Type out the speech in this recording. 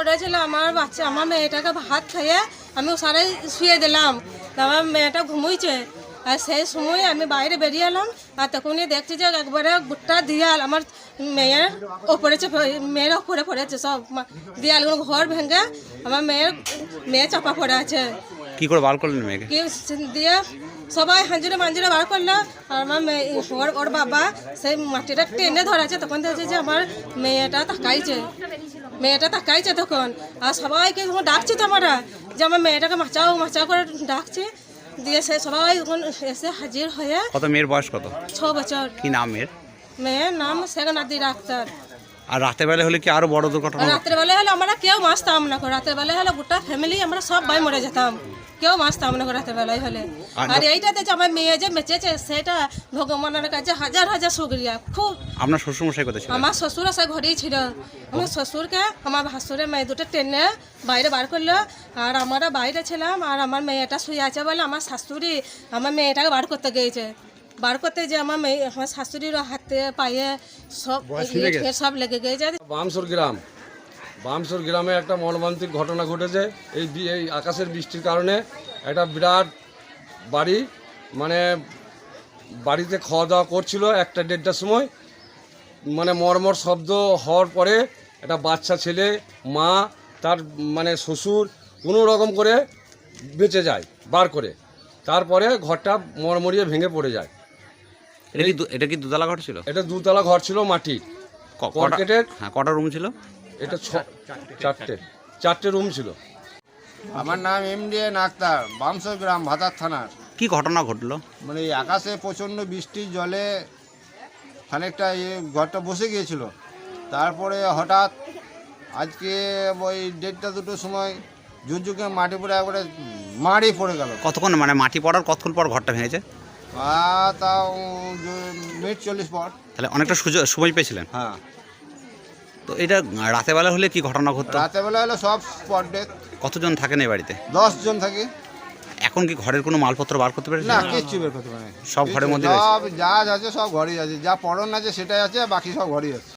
পড়েছিল আমার বাচ্চা আমার মেয়েটাকে ভাত খাইয়ে আমি সারাই শুয়ে দিলাম। আমার মেয়েটা ঘুমুইছে। আর সেই সময় আমি বাইরে বেরিয়ে এলাম আর তখনই দেখছি যে একবারে গোটা দিয়াল আমার মেয়ের ওপরে মেয়ের ওপরে পড়েছে সব। দিয়ালগুলো ঘর ভেঙে আমার মেয়ের মেয়ে চাপা পড়ে আছে। কি করে বার করলেন মেয়েকে? কি দিয়ে সবাই হাঞ্জুরে মাঞ্জুরে বার করল। আর আমার মেয়ে ওর ওর বাবা সেই মাটিটা টেনে ধরাছে তখন দেখছে যে আমার মেয়েটা তাকাইছে। মেয়েটা তাকাইছে তখন। আর সবাইকে তখন ডাকছে তো আমরা যে আমার মেয়েটাকে মাচাও মাচাও করে ডাকছে। দিয়ে সে সবাই তখন এসে হাজির হয়ে কত মেয়ের বয়স কত? ছ বছর। কি নাম মেয়ের মেয়ের নাম শেখ ডাক্তার। আর রাতে বেলা হলে কি আরও বড় দুর্ঘটনা? রাতের বেলা হলে আমরা কেউ মাছতাম না রাতের বেলা হলে গোটা ফ্যামিলি আমরা সব ভাই মরে যেতাম। কেউ মাছতাম না রাতের বেলায় হলে। আর- এইটাতে যে আমার মেয়ে যে বেঁচেছে সেটা ভগবানের কাছে হাজার হাজার শুক্রিয়া। খুব আপনার শ্বশুরমশাই কোথায় ছিল আমার শ্বশুর সে ঘরেই ছিল। আমার শ্বশুরকে আমার ভাসুরের মেয়ে দুটো টেনে বাইরে বার করল। আর আমরা বাইরে ছিলাম আর আমার মেয়েটা শুয়ে আছে বলে আমার শাশুড়ি আমার মেয়েটাকে বার করতে গিয়েছে। বার করতে যে আমার মেয়ে আমার শাশুড়ির হাতে পায়ে সব সব লেগে গিয়েছে বামসর গ্রাম বামসর গ্রামে একটা মর্মান্তিক ঘটনা ঘটেছে এই এই আকাশের বৃষ্টির কারণে একটা বিরাট বাড়ি মানে বাড়িতে খাওয়া দাওয়া করছিল একটা দেড়টার সময়। মানে মর্মর শব্দ হওয়ার পরে একটা বাচ্চা ছেলে মা তার মানে শ্বশুর কোনো রকম করে বেঁচে যায় বার করে। তারপরে ঘরটা মরমরিয়ে ভেঙে পড়ে যায়। এটা কি দু- এটা কি দুতলা ঘর ছিল? এটা দুতলা ঘর ছিল মাটির ক- কটা- কর্কেটের হ্যাঁ কটা রুম ছিল? এটা ছ চারটে। চারটে রুম ছিল। আমার নাম এমডি এন আক্তার বামসর গ্রাম ভাতার থানার কি ঘটনা ঘটলো? মানে এই আকাশে প্রচণ্ড বৃষ্টির জলে খানিকটা ইয়ে ঘরটা বসে গিয়েছিল। তারপরে হঠাৎ আজকে ওই দেড়টা দুটোর সময় ঝুরঝুকে মাটি পড়ে একবারে মারি পড়ে গেল। কতক্ষণ মানে মাটি পড়ার কতক্ষণ পর ঘরটা ভেঙেছে? তাও মিনিট চল্লিশ পর। তাহলে অনেকটা সুযোগ সময় পেয়েছিলেন। হ্যাঁ। তো এটা রাতে বেলা হলে কি ঘটনা ঘটতো? রাতেবেলা হলে সব স্পট ডেথ। কতজন থাকেন এই বাড়িতে? দশজন থাকি। এখন কি ঘরের কোনো মালপত্র বার করতে পারে না কিচ্ছু বের করতে পারে সব ঘরের মধ্যে সব যা আছে সব ঘরেই আছে। যা পড়ন আছে সেটাই আছে বাকি সব ঘরেই আছে।